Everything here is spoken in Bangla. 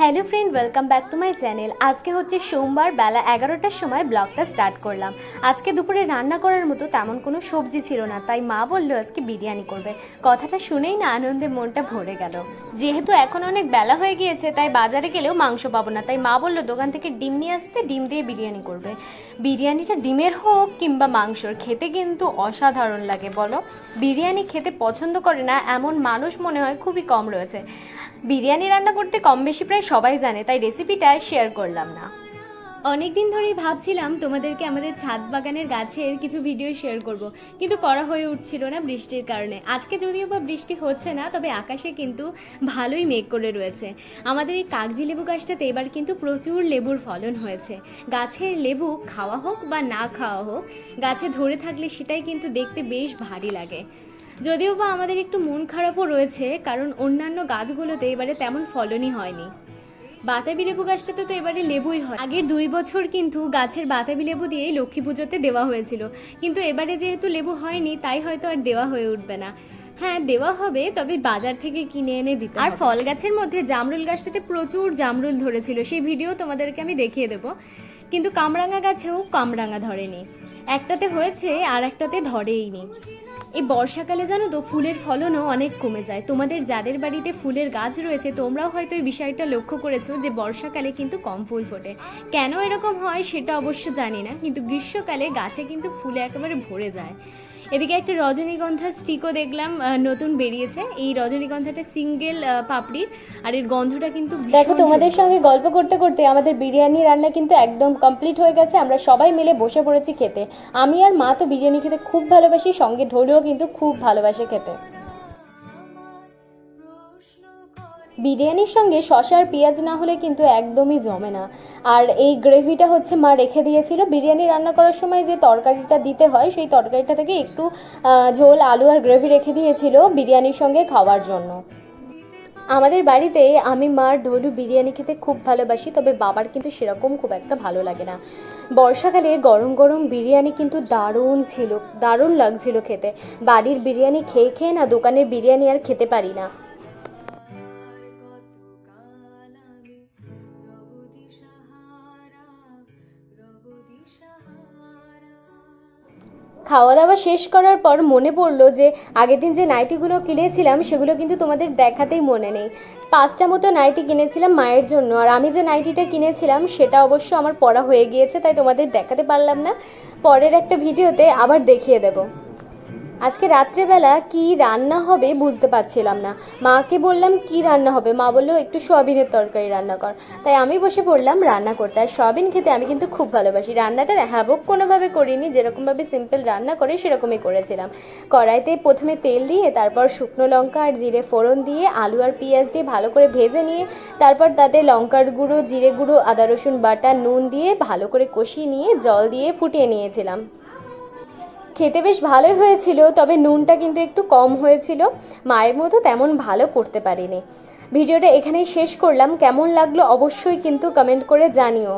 Hello friend, welcome back to my channel. আজকে হচ্ছে সোমবার বেলা এগারোটার সময় ব্লগটা স্টার্ট করলাম। আজকে দুপুরে রান্না করার মতো তেমন কোনো সবজি ছিল না, তাই মা বলল আজকে বিরিয়ানি করবে। কথাটা শুনেই না আনন্দে মনটা ভরে গেল। যেহেতু এখন অনেক বেলা হয়ে গিয়েছে, তাই বাজারে গেলেও মাংস পাবো না, তাই মা বলল দোকান থেকে ডিম নিয়ে আসতে ডিম দিয়ে বিরিয়ানি করবে। বিরিয়ানিটা ডিমের হোক কিংবা মাংসর, খেতে কিন্তু অসাধারণ লাগে, বলো। বিরিয়ানি খেতে পছন্দ করে না, এমন মানুষ মনে হয় খুবই কম রয়েছে। বিরিয়ানি রান্না করতে কম বেশি প্রায় সবাই জানে, তাই রেসিপিটা শেয়ার করলাম না। অনেক দিন ধরেই ভাবছিলাম তোমাদেরকে আমাদের ছাদ বাগানের গাছের কিছু ভিডিও শেয়ার করব, কিন্তু করা হয়ে উঠছিল না বৃষ্টির কারণে। আজকে যদিও বা বৃষ্টি হচ্ছে না, তবে আকাশে কিন্তু ভালোই মেঘ করে রয়েছে। আমাদের এই কাগজি লেবু গাছটাতে এবার কিন্তু প্রচুর লেবুর ফলন হয়েছে। গাছের লেবু খাওয়া হোক বা না খাওয়া হোক, গাছে ধরে থাকলে সেটাই কিন্তু দেখতে বেশ ভারী লাগে। যদিও বা আমাদের একটু মন খারাপও রয়েছে কারণ অন্যান্য গাছগুলোতে এবারে তেমন ফলনই হয়নি। বাতাবি লেবু গাছটাতে তো এবারে লেবুই হয়। আগের দুই বছর কিন্তু গাছের বাতাবি লেবু দিয়েই লক্ষ্মী পুজোতে দেওয়া হয়েছিল। কিন্তু এবারে যেহেতু লেবু হয়নি তাই হয়তো আর দেওয়া হয়ে উঠবে না। হ্যাঁ দেওয়া হবে তবে বাজার থেকে কিনে এনে দিতে আর ফল গাছের মধ্যে জামরুল গাছটাতে প্রচুর জামরুল ধরেছিল সেই ভিডিও তোমাদেরকে আমি দেখিয়ে দেবো। কিন্তু কামরাঙা গাছেও কামরাঙা ধরেনি। একটাতে হয়েছে আর একটাতে ধরেইনি। এই বর্ষাকালে জানো তো ফুলের ফলনও অনেক কমে যায়। তোমাদের যাদের বাড়িতে ফুলের গাছ রয়েছে, তোমরাও হয়তো এই বিষয়টা লক্ষ্য করেছ যে বর্ষাকালে কিন্তু কম ফুল ফোটে। কেন এরকম হয় সেটা অবশ্য জানি না, কিন্তু গ্রীষ্মকালে গাছে কিন্তু ফুলে একেবারে ভরে যায়। এদিকে একটা রজনীগন্ধার স্টিকও দেখলাম নতুন বেরিয়েছে। এই রজনীগন্ধাটা সিঙ্গেল পাপড়ির আর এর গন্ধটা কিন্তু দেখো তোমাদের সঙ্গে গল্প করতে করতে আমাদের বিরিয়ানি রান্না কিন্তু একদম কমপ্লিট হয়ে গেছে। আমরা সবাই মিলে বসে পড়েছি খেতে। আমি আর মা তো বিরিয়ানি খেতে খুব ভালোবাসি সঙ্গে ঢোলেও কিন্তু খুব ভালোবাসে খেতে। বিরিয়ানির সঙ্গে শশা আর পেঁয়াজ না হলে কিন্তু একদমই জমে না। আর এই গ্রেভিটা হচ্ছে মা রেখে দিয়েছিল। বিরিয়ানি রান্না করার সময় যে তরকারিটা দিতে হয়, সেই তরকারিটা থেকে একটু ঝোল, আলু আর গ্রেভি রেখে দিয়েছিল বিরিয়ানির সঙ্গে খাওয়ার জন্য। আমাদের বাড়িতে আমি মার ঢোলু বিরিয়ানি খেতে খুব ভালোবাসি, তবে বাবার কিন্তু সেরকম খুব একটা ভালো লাগে না। বর্ষাকালে গরম গরম বিরিয়ানি কিন্তু দারুণ ছিল, দারুণ লাগছিল খেতে। বাড়ির বিরিয়ানি খেয়ে খেয়ে না দোকানের বিরিয়ানি আর খেতে পারি না। খাওয়া দাওয়া শেষ করার পর মনে পড়ল যে আগের দিন যে নাইটিগুলো কিনেছিলাম, সেগুলো কিন্তু তোমাদের দেখাতেই মনে নেই। পাঁচটা মতো নাইটি কিনেছিলাম মায়ের জন্য, আর আমি যে নাইটিটা কিনেছিলাম, সেটা অবশ্য আমার পড়া হয়ে গিয়েছে, তাই তোমাদের দেখাতে পারলাম না। পরের একটা ভিডিওতে আবার দেখিয়ে দেবো। আজকে রাত্রেবেলা কি রান্না হবে বুঝতে পারছিলাম না। মাকে বললাম, কি রান্না হবে? মা বলল, একটু সয়াবিনের তরকারি রান্না কর। তাই আমি বসে পড়লাম রান্না করতে। আর সয়াবিন খেতে আমি কিন্তু খুব ভালোবাসি। রান্নাটা হ্যাবক কোনোভাবে করিনি, যেরকমভাবে সিম্পল রান্না করে সেরকমই করেছিলাম। কড়াইতে প্রথমে তেল দিয়ে, তারপর শুকনো লঙ্কা আর জিরে ফোড়ন দিয়ে, আলু আর পেঁয়াজ দিয়ে ভালো করে ভেজে নিয়ে, তারপর তাতে লঙ্কার গুঁড়ো, জিরে গুঁড়ো, আদা রসুন বাটা, নুন দিয়ে ভালো করে কষিয়ে নিয়ে জল দিয়ে ফুটিয়ে নিয়েছিলাম। খেতে বেশ ভালোই হয়েছিল, তবে নুনটা কিন্তু একটু কম হয়েছিল। মায়ের মতো তেমন ভালো করতে পারিনি। ভিডিওটা এখানেই শেষ করলাম। কেমন লাগল অবশ্যই কিন্তু কমেন্ট করে জানিও।